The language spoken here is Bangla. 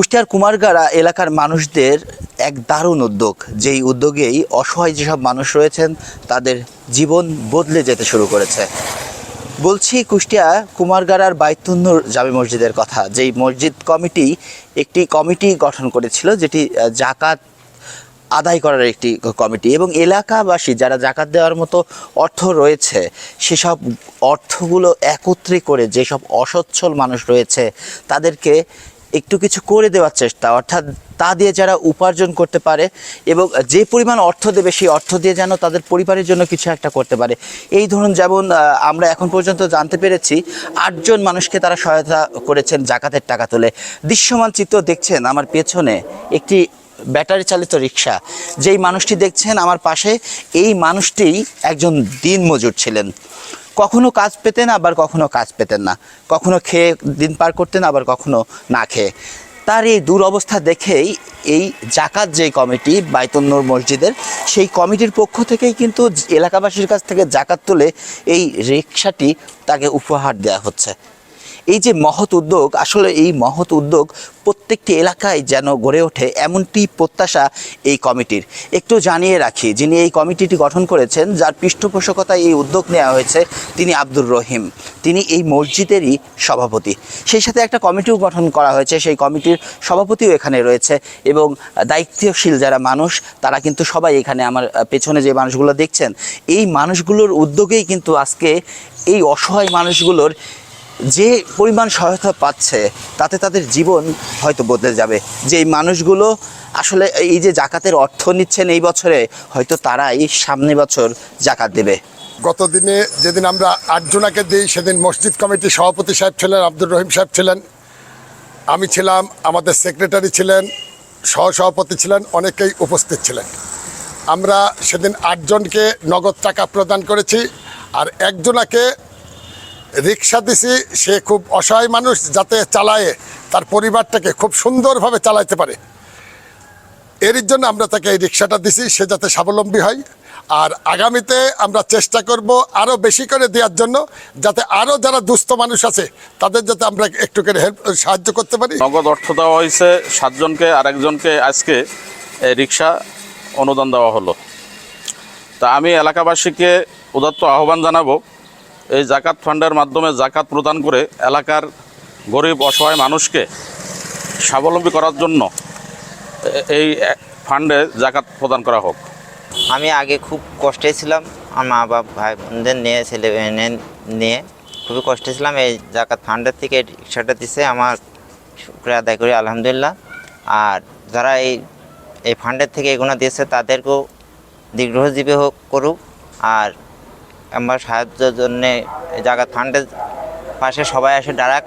কুষ্টিয়ার কুমারগাড়া এলাকার মানুষদের এক দারুণ উদ্যোগ, যেই উদ্যোগেই অসহায় যেসব মানুষ রয়েছেন, তাদের জীবন বদলে যেতে শুরু করেছে। বলছি কুষ্টিয়া কুমারগাড়ার বাইতুন্নুর জামে মসজিদের কথা, যেই মসজিদ কমিটি একটি কমিটি গঠন করেছিল, যেটি জাকাত আদায় করার একটি কমিটি এবং এলাকাবাসী যারা জাকাত দেওয়ার মতো অর্থ রয়েছে, সেসব অর্থগুলো একত্রে করে যেসব অসচ্ছল মানুষ রয়েছে, তাদেরকে একটু কিছু করে দেওয়ার চেষ্টা, অর্থাৎ তা দিয়ে যারা উপার্জন করতে পারে এবং যে পরিমাণ অর্থ দেবে সেই অর্থ দিয়ে যেন তাদের পরিবারের জন্য কিছু একটা করতে পারে। এই ধরুন যেমন আমরা এখন পর্যন্ত জানতে পেরেছি আটজন মানুষকে তারা সহায়তা করেছেন জাকাতের টাকা তুলে। দৃশ্যমান চিত্র দেখছেন আমার পেছনে একটি ব্যাটারি চালিত রিক্সা যেই মানুষটি দেখছেন আমার পাশে, এই মানুষটিই একজন দিন মজুর ছিলেন। কখনো কাজ পেতেন আবার কখনো কাজ পেতেন না। কখনো খেয়ে দিন পার করতেন, আবার কখনো না খেয়ে। তার এই দুরবস্থা দেখেই এই জাকাত যে কমিটি বাইতন্নর মসজিদের, সেই কমিটির পক্ষ থেকেই কিন্তু এলাকাবাসীর কাছ থেকে জাকাত তুলে এই রিক্সাটি তাকে উপহার দেওয়া হচ্ছে। এই যে মহৎ উদ্যোগ, আসলে এই মহৎ উদ্যোগ প্রত্যেকটি এলাকায় যেন গড়ে ওঠে এমনটি প্রত্যাশা এই কমিটির। একটু জানিয়ে রাখি, যিনি এই কমিটিটি গঠন করেছেন, যার পৃষ্ঠপোষকতায় এই উদ্যোগ নেওয়া হয়েছে তিনি আব্দুর রহিম। তিনি এই মসজিদেরই সভাপতি। সেই সাথে একটা কমিটিও গঠন করা হয়েছে, সেই কমিটির সভাপতিও এখানে রয়েছে এবং দায়িত্বশীল যারা মানুষ, তারা কিন্তু সবাই এখানে আমার পেছনে যে মানুষগুলো দেখছেন, এই মানুষগুলোর উদ্যোগেই কিন্তু আজকে এই অসহায় মানুষগুলোর যে পরিমাণ সহায়তা পাচ্ছে, তাতে তাদের জীবন হয়তো বদলে যাবে। যে এই মানুষগুলো আসলে এই যে জাকাতের অর্থ নিচ্ছেন এই বছরে, হয়তো তারাই সামনে বছর জাকাত দেবে। গত দিনে যেদিন আমরা আটজনাকে দিই, সেদিন মসজিদ কমিটির সভাপতি সাহেব ছিলেন, আব্দুর রহিম সাহেব ছিলেন। আমি ছিলাম, আমাদের সেক্রেটারি ছিলেন, সহসভাপতি ছিলেন, অনেকেই উপস্থিত ছিলেন। আমরা সেদিন আটজনকে নগদ টাকা প্রদান করেছি, আর একজনাকে রিক্সা দিছি, সে খুব অসহায় মানুষ যাতে চালায়, তার পরিবারটাকে খুব সুন্দরভাবে চালাইতে পারে। এর জন্য আমরা তাকে এই রিক্সাটা দিছি, সে যাতে স্বাবলম্বী হয়। আর আগামীতে আমরা চেষ্টা করব আরও বেশি করে দেওয়ার জন্য, যাতে আরও যারা দুস্থ মানুষ আছে, তাদের যাতে আমরা একটু করে হেল্প, সাহায্য করতে পারি। নগদ অর্থ দেওয়া হয়েছে, সাতজনকে আরেকজনকে আজকে এই রিক্সা অনুদান দেওয়া হলো। তা আমি এলাকাবাসীকে উদাত্ত আহ্বান জানাব এই জাকাত ফান্ডের মাধ্যমে জাকাত প্রদান করে এলাকার গরিব অসহায় মানুষকে স্বাবলম্বী করার জন্য এই ফান্ডে জাকাত প্রদান করা হোক। আমি আগে খুব কষ্টে ছিলাম। আমার মা বাপ, ভাই বোনদের নিয়ে, ছেলে নিয়ে খুবই কষ্টে ছিলাম। এই জাকাত ফান্ডের থেকে রিক্সাটা দিছে আমার শুক্রিয়া আদায় করি, আলহামদুলিল্লাহ। আর যারা এই এই ফান্ডের থেকে এগুলো দিয়েছে, তাদেরকেও দীর্ঘজীবী হোক করুক। আর আমার সাহায্যের জন্যে এই জায়গা ফান্ডের পাশে সবাই এসে দাঁড়াক।